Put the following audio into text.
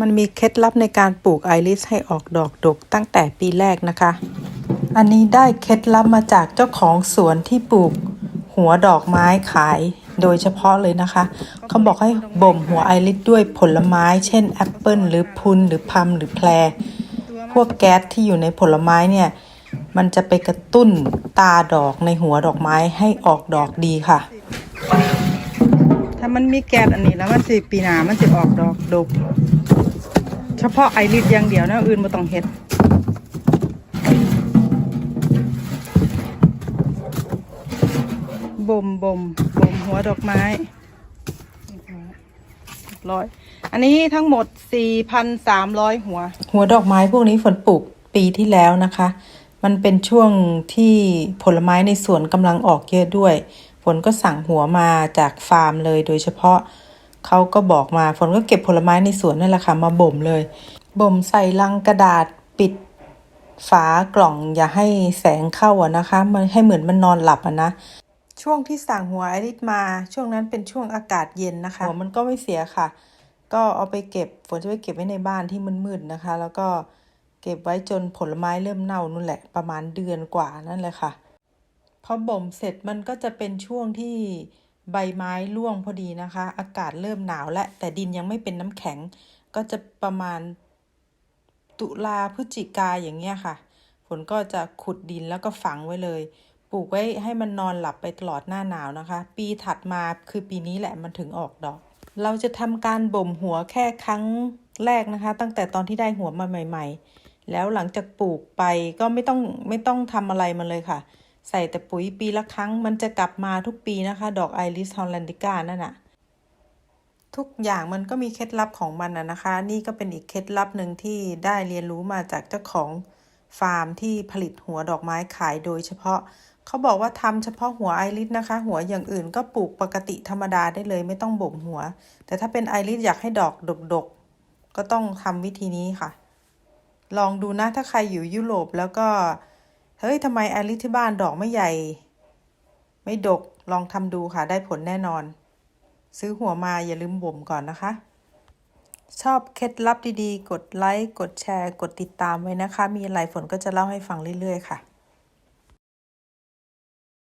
มันมีเคล็ดลับในการปลูกไอริสให้ออกดอกดกตั้งแต่ปีแรกนะคะ อันนี้ได้เคล็ดลับมาจากเจ้าของสวนที่ปลูกหัวดอกไม้ขายโดยเฉพาะเลยนะคะ เขาบอกให้บ่มหัวไอริสด้วยผลไม้ เช่นแอปเปิลหรือพุนหรือพัมหรือแพร พวกแก๊สที่อยู่ในผลไม้เนี่ย มันจะไปกระตุ้นตาดอกในหัวดอกไม้ให้ออกดอกดีค่ะ ถ้ามันมีแก๊สอันนี้แล้วมันสิปีหนามันสิออกดอกดก เฉพาะไอริสอย่างเดียวนะอื่นบ่ต้องเฮ็ดบ่มบ่มบ่มหัวดอกไม้ร้อยอันนี้ทั้งหมด 4,300 หัว หัวดอกไม้พวกนี้ฝนปลูกปีที่แล้วนะคะ มันเป็นช่วงที่ผลไม้ในสวนกำลังออกเยอะด้วย ฝนก็สั่งหัวมาจากฟาร์มเลยโดยเฉพาะเขาก็บอกมาฝนก็เก็บผลไม้ในสวนนั่นแหละค่ะมาบ่มเลยบ่มใส่ลังกระดาษปิดฝากล่องอย่าให้แสงเข้าอะนะคะ มันให้เหมือนมันนอนหลับอะนะช่วงที่สั่งหัวไอริสมา ช่วงนั้นเป็นช่วงอากาศเย็นนะคะหัวมันก็ไม่เสียค่ะ ก็เอาไปเก็บฝนจะไปเก็บไว้ในบ้านที่มืดๆนะคะ แล้วก็เก็บไว้จนผลไม้เริ่มเน่านู่นแหละประมาณเดือนกว่านั่นแหละค่ะ พอบ่มเสร็จมันก็จะเป็นช่วงที่ใบไม้ร่วงพอดีนะคะ อากาศเริ่มหนาวและแต่ดินยังไม่เป็นน้ำแข็ง ก็จะประมาณตุลาพฤศจิกาอย่างเงี้ยค่ะ ฝนก็จะขุดดินแล้วก็ฝังไว้เลย ปลูกไว้ให้มันนอนหลับไปตลอดหน้าหนาวนะคะ ปีถัดมาคือปีนี้แหละมันถึงออกดอก เราจะทำการบ่มหัวแค่ครั้งแรกนะคะ ตั้งแต่ตอนที่ได้หัวมาใหม่ ๆ แล้วหลังจากปลูกไปก็ไม่ต้องไม่ต้องทำอะไรมันเลยค่ะ ใส่แต่ปุ๋ยปีละครั้ง มันจะกลับมาทุกปีนะคะ ดอกไอริสฮอลแลนดิก้านั่นน่ะ ทุกอย่างมันก็มีเคล็ดลับของมันนะนะคะ นี่ก็เป็นอีกเคล็ดลับหนึ่งที่ได้เรียนรู้มาจากเจ้าของฟาร์มที่ผลิตหัวดอกไม้ขายโดยเฉพาะ เขาบอกว่าทำเฉพาะหัวไอริสนะคะ หัวอย่างอื่นก็ปลูกปกติธรรมดาได้เลยไม่ต้องบ่มหัว แต่ถ้าเป็นไอริสอยากให้ดอกดกๆ ก็ต้องทำวิธีนี้ค่ะ ลองดูนะถ้าใครอยู่ยุโรปแล้วก็ เฮ้ยทำไมแอริที่บ้านดอกไม่ใหญ่ ไม่ดกลองทำดูค่ะได้ผลแน่นอน ซื้อหัวมาอย่าลืมบ่มก่อนนะคะ ชอบเคล็ดลับดีๆ กดไลค์ กดแชร์ กดติดตามไว้นะคะ มีอะไรฝนก็จะเล่าให้ฟังเรื่อยๆค่ะ